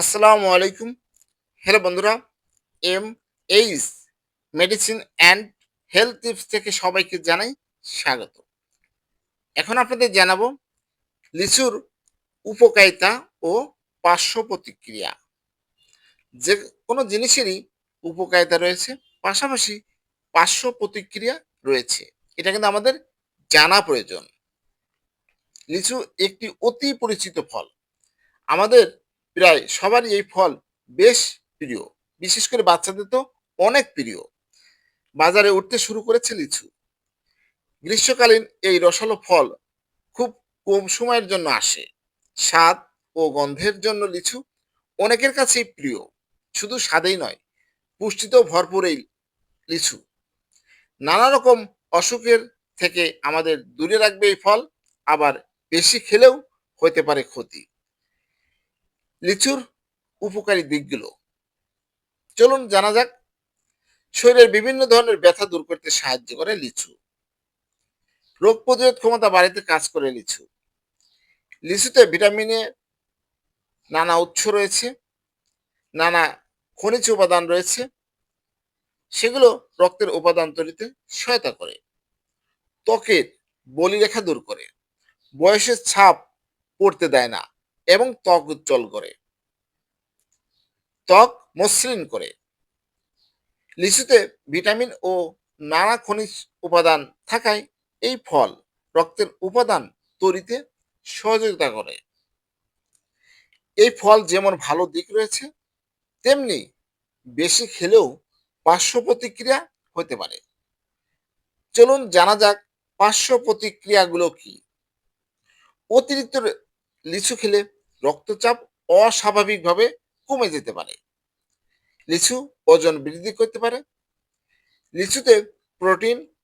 আসসালামু আলাইকুম। হ্যালো বন্ধুরা M H medicine and health tips থেকে সবাইকে জানাই স্বাগত। এখন আপনাদের জানাব লিচুর উপকারিতা ও পার্শ্ব প্রতিক্রিয়া। যে কোনো জিনিসেরই উপকারিতা রয়েছে, পাশাপাশি পার্শ্ব প্রতিক্রিয়া রয়েছে। এটা কিন্তু আমাদের জানা প্রয়োজন। লিচু একটি অতি পরিচিত ফল। আমাদের প্রায় সবারই এই ফল বেশ প্রিয়। বিশেষ করে বাচ্চাদের তো অনেক প্রিয়। বাজারে উঠতে শুরু করেছে লিচু। গ্রীষ্মকালীন এই রসালো ফল খুব কম সময়ের জন্য আসে। স্বাদ ও গন্ধের জন্য লিচু অনেকের কাছেই প্রিয়। শুধু স্বাদেই নয়, পুষ্টিতেও ভরপুর এই লিচু। নানা রকম অসুখের থেকে আমাদের দূরে রাখবে এই ফল, আবার বেশি খেলেও হতে পারে ক্ষতি। লিচুর উপকারী দিকগুলো। চলুন জানা যাক, শরীরের বিভিন্ন ধরনের ব্যথা দূর করতে সাহায্য করে লিচু। রোগ প্রতিরোধ ক্ষমতা বাড়িতে কাজ করে লিচু। লিচুতে ভিটামিনে নানা উৎস রয়েছে, নানা খনিজ উপাদান রয়েছে, সেগুলো রক্তের উপাদান তৈরিতে সহায়তা করে। ত্বকের বলিরেখা দূর করে, বয়সের ছাপ পড়তে দেয় না এবং ত্বক উজ্জ্বল করে। ত্বক মসৃণ করে। লিচুতে ভিটামিন ও নানা খনিজ উপাদান থাকায় এই ফল রক্তের উপাদান তৈরিতে সহযোগিতা করে। এই ফল যেমন ভালো দিক রয়েছে, তেমনি বেশি খেলেও পার্শ্ব প্রতিক্রিয়া হতে পারে। চলুন জানা যাক পার্শ্ব প্রতিক্রিয়াগুলো কি। অতিরিক্ত লিচু খেলে রক্তচাপ অস্বাভাবিকভাবে কমে যেতে পারে। লিচু ওজন বৃদ্ধি করতে পারে। লিচুতে প্রোটিন,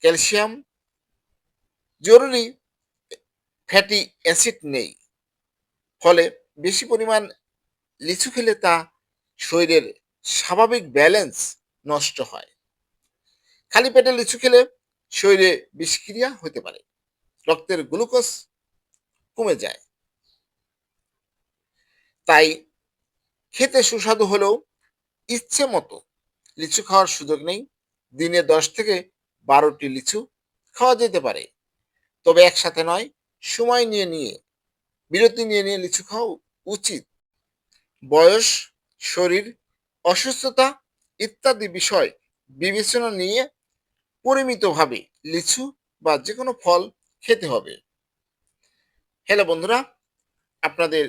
ক্যালসিয়াম, জরুরি ফ্যাটি অ্যাসিড নেই। ফলে বেশি পরিমাণ লিচু খেলে তা শরীরের স্বাভাবিক ব্যালেন্স নষ্ট হয়। খালি পেটে লিচু খেলে শরীরে বিষক্রিয়া হতে পারে। রক্তের গ্লুকোজ কমে যায়। তাই খেতে সুস্বাদু হলেও ইচ্ছে মতো লিচু খাওয়ার সুযোগ নেই। দিনে দশ থেকে বারোটি লিচু খাওয়া যেতে পারে। তবে একসাথে নয়, সময় নিয়ে নিয়ে, বিরতি নিয়ে নিয়ে লিচু খাওয়া উচিত। বয়স, শরীর, অসুস্থতা ইত্যাদি বিষয় বিবেচনা নিয়ে পরিমিতভাবে লিচু বা যে কোনো ফল খেতে হবে। হ্যালো বন্ধুরা, আপনাদের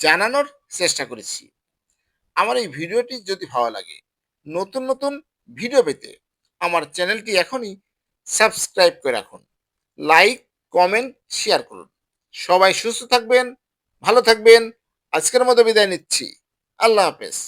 জানানোর চেষ্টা করেছি। আমার এই ভিডিওটি যদি ভালো লাগে, নতুন নতুন ভিডিও পেতে আমার চ্যানেলটি এখনই সাবস্ক্রাইব করে রাখুন। লাইক, কমেন্ট, শেয়ার করুন। সবাই সুস্থ থাকবেন, ভালো থাকবেন। আজকের মতো বিদায় নিচ্ছি। আল্লাহ হাফেজ।